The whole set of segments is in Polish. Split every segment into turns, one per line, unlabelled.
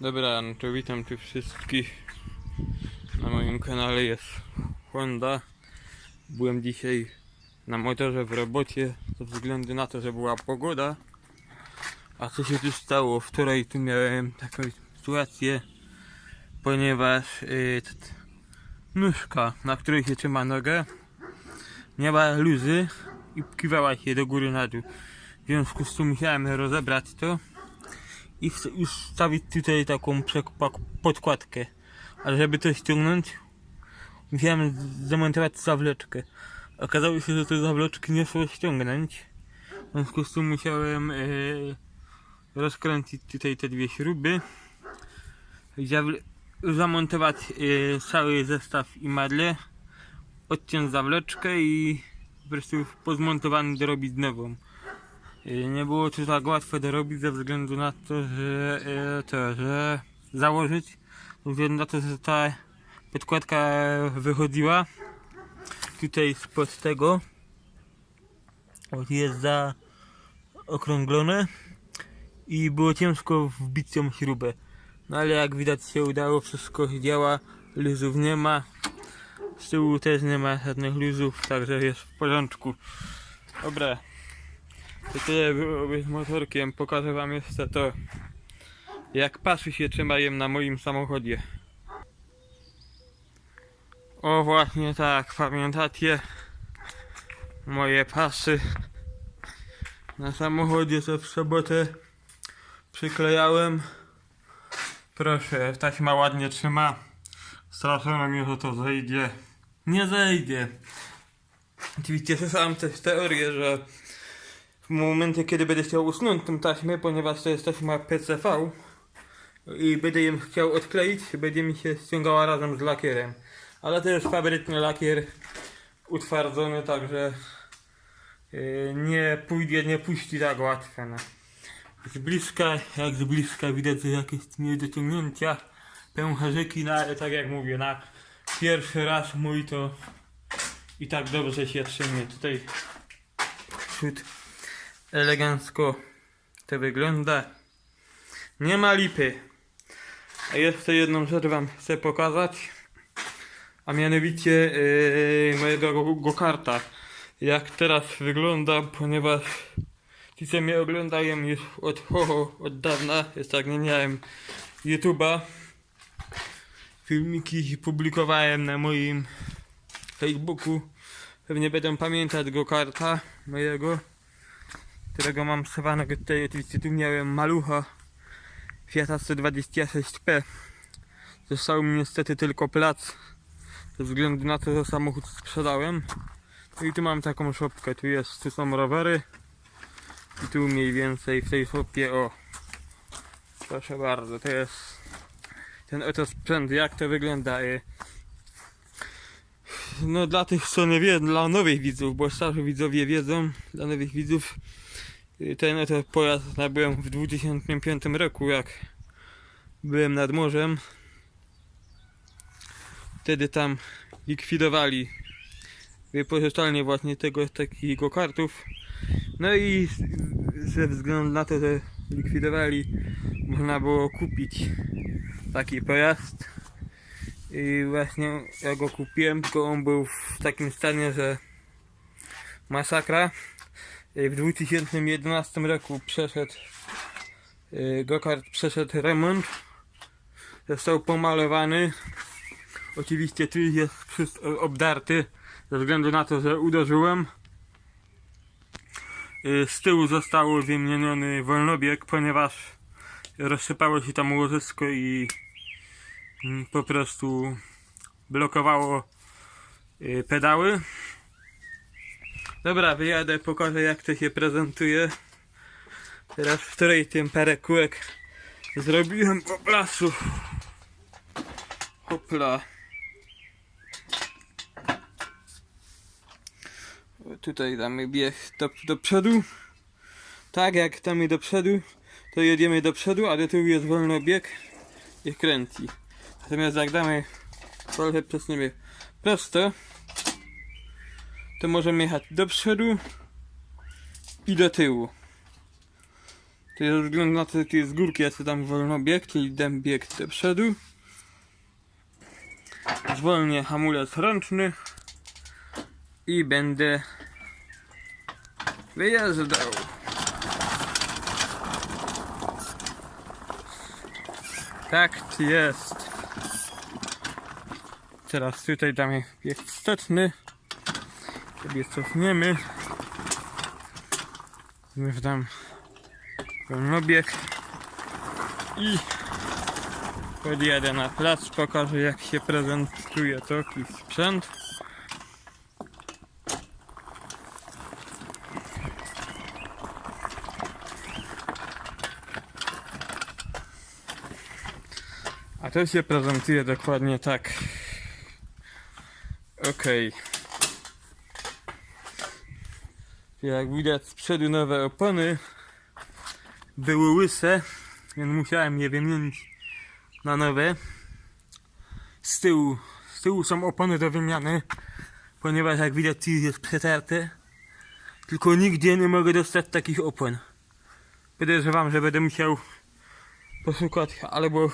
Dobra, no to witam tu wszystkich. Na moim kanale jest Honda. Byłem dzisiaj na motorze w robocie ze względu na to, że była pogoda. A co się tu stało? Wczoraj tu miałem taką sytuację, ponieważ yy, nóżka, na której się trzyma nogę, miała luzy i kiwała się do góry na dół. W związku z tym musiałem rozebrać to i już wstawić tutaj taką podkładkę. Ale żeby to ściągnąć, musiałem zamontować zawleczkę. Okazało się, że te zawleczki nie szło ściągnąć. W związku z tym musiałem e, rozkręcić tutaj te dwie śruby. Zamontować e, cały zestaw i madle, odciąć zawleczkę i po prostu po zmontowaniu dorobić nową. Y, Nie było to tak łatwe do robić ze względu na to, że e, to, że założyć, ze względu na to, że ta podkładka wychodziła tutaj spod tego jest za okrąglone i było ciężko wbić tą śrubę. No ale jak widać się udało, wszystko działa, luzów nie ma, z tyłu też nie ma żadnych luzów, także jest w porządku. Dobra, to tyle byłoby z motorkiem. Pokażę wam jeszcze to, jak pasy się trzymają na moim samochodzie. O właśnie tak, pamiętacie moje pasy na samochodzie, co w sobotę przyklejałem. Proszę, taśma ładnie trzyma. Straszono mnie, że to zejdzie. Nie zejdzie. Oczywiście słyszałem też teorię, że w momencie, kiedy będę chciał usunąć tą taśmę, ponieważ to jest taśma PCV i będę ją chciał odkleić, będzie mi się ściągała razem z lakierem. Ale to jest fabryczny lakier utwardzony, także yy, nie pójdzie, nie puści tak łatwo. No. Z bliska, jak z bliska widać, jakieś niedociągnięcia, pęcherzyki, no ale tak jak mówię, na pierwszy raz mój to i tak dobrze się trzymie. Tutaj przód elegancko to wygląda. Nie ma lipy. A jeszcze jedną rzecz wam chcę pokazać. A mianowicie yy, mojego go- go-karta. Jak teraz wygląda, ponieważ ci mnie oglądają już od, ho, od dawna, jest tak nie miałem YouTube'a. Filmiki publikowałem na moim Facebooku. Pewnie będą pamiętać go-karta mojego którego mam schowanego tutaj, oczywiście tu miałem malucha Fiata 126P. Został mi niestety tylko plac, ze względu na to, że samochód sprzedałem. No i tu mam taką szopkę, tu jest, tu są rowery i tu mniej więcej w tej szopie, o proszę bardzo, to jest ten oto sprzęt, jak to wygląda y. no dla tych co nie wiedzą, dla nowych widzów, bo starzy widzowie wiedzą, dla nowych widzów Y, ten oto pojazd nabyłem w 2005 roku, jak byłem nad morzem. Wtedy tam likwidowali wypożyczalnię właśnie tego takiego kartów. No i ze względu na to, że likwidowali, można było kupić taki pojazd. I właśnie ja go kupiłem, tylko on był w takim stanie, że masakra. W 2011 roku przeszedł y, Gokart przeszedł remont. Został pomalowany. Oczywiście tu jest obdarty ze względu na to, że uderzyłem. Y, Z tyłu został wymieniony wolnobieg, ponieważ rozsypało się tam łożysko i po prostu blokowało y, pedały. Dobra, wyjadę, pokażę jak to się prezentuje. Teraz wczoraj tym parę kółek zrobiłem po placu. Hopla. Tutaj damy bieg do, do przodu. Tak jak damy do przodu, to jedziemy do przodu, a do tyłu jest wolno bieg i kręci. Natomiast jak damy trochę przesuniemy prosto, to możemy jechać do przodu i do tyłu. To jest względu na to, jest górki, ja sobie wolno bieg, czyli dam bieg do przodu. Zwolnię hamulec ręczny i będę wyjeżdżał. Tak jest. Teraz tutaj damy bieg wsteczny. Sobie cofniemy. Już dam pełnobieg. I podjadę na plac, pokażę jak się prezentuje taki sprzęt. A to się prezentuje dokładnie tak. Okej. Jak widać z przodu nowe opony były łyse, więc musiałem je wymienić na nowe. Z tyłu, z tyłu są opony do wymiany, ponieważ jak widać tu jest przetarte. Tylko nigdzie nie mogę dostać takich opon. Podejrzewam, że będę musiał poszukać albo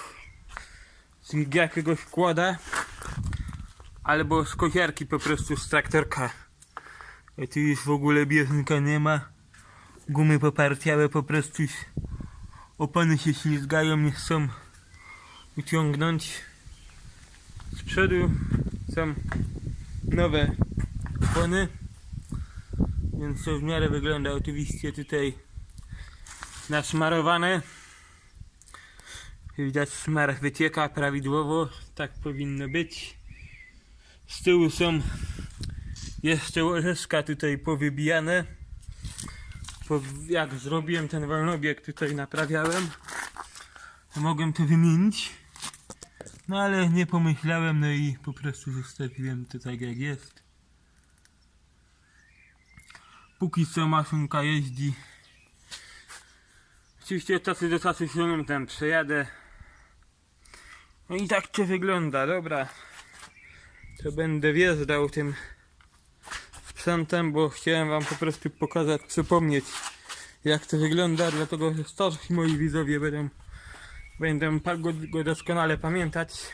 z jakiegoś kłada, albo z kosiarki po prostu z traktorka. A tu już w ogóle bieżnika nie ma. Gumy poparciałe po prostu opony się ślizgają, nie chcą uciągnąć. Z przodu są nowe opony, więc to w miarę wygląda oczywiście tutaj nasmarowane. Widać smar wycieka prawidłowo, tak powinno być. Z tyłu są jeszcze łożeczka tutaj powybijane. Po, jak zrobiłem ten wolnobieg tutaj naprawiałem, mogłem to wymienić. No ale nie pomyślałem, no i po prostu zostawiłem to tak jak jest. Póki co maszynka jeździ. Oczywiście od czasu do czasu się tam przejadę. No i tak to wygląda, dobra. To będę wjeżdżał tym sprzętem, bo chciałem wam po prostu pokazać, przypomnieć jak to wygląda, dlatego że starsi moi widzowie będą, pa- go, go doskonale pamiętać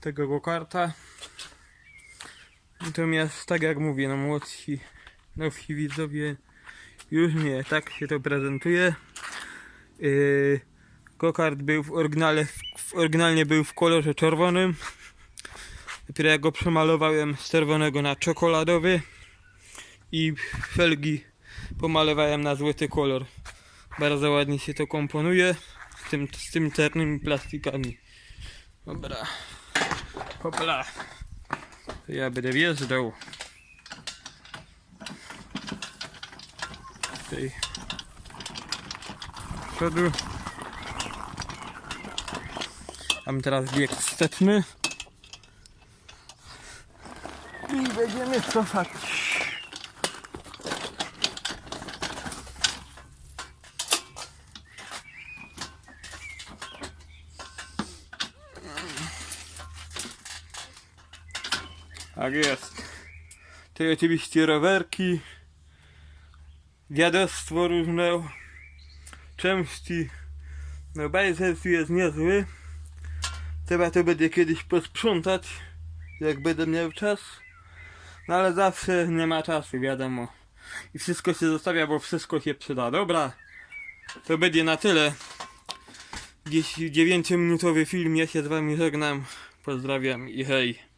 tego go-karta. Natomiast tak jak mówię, no młodsi, nowsi widzowie już nie, tak się to prezentuje. Yy, go-kart był w oryginale, w, oryginalnie był w kolorze czerwonym. Dopiero go przemalowałem z czerwonego na czekoladowy i felgi pomalowałem na złoty kolor. Bardzo ładnie się to komponuje z tym, z tym czarnymi plastikami. Dobra. Hopla. To ja będę wjeżdżał. Z Przodu. Mam teraz bieg wsteczny. I będziemy cofać. Tak jest. Tutaj oczywiście rowerki, dziadostwo różne, części. No bajzel tu jest niezły. Trzeba to będzie kiedyś posprzątać, jak będę miał czas. No ale zawsze nie ma czasu, wiadomo. I wszystko się zostawia, bo wszystko się przyda. Dobra, to będzie na tyle. Gdzieś 9-minutowy film, ja się z wami żegnam. Pozdrawiam i hej.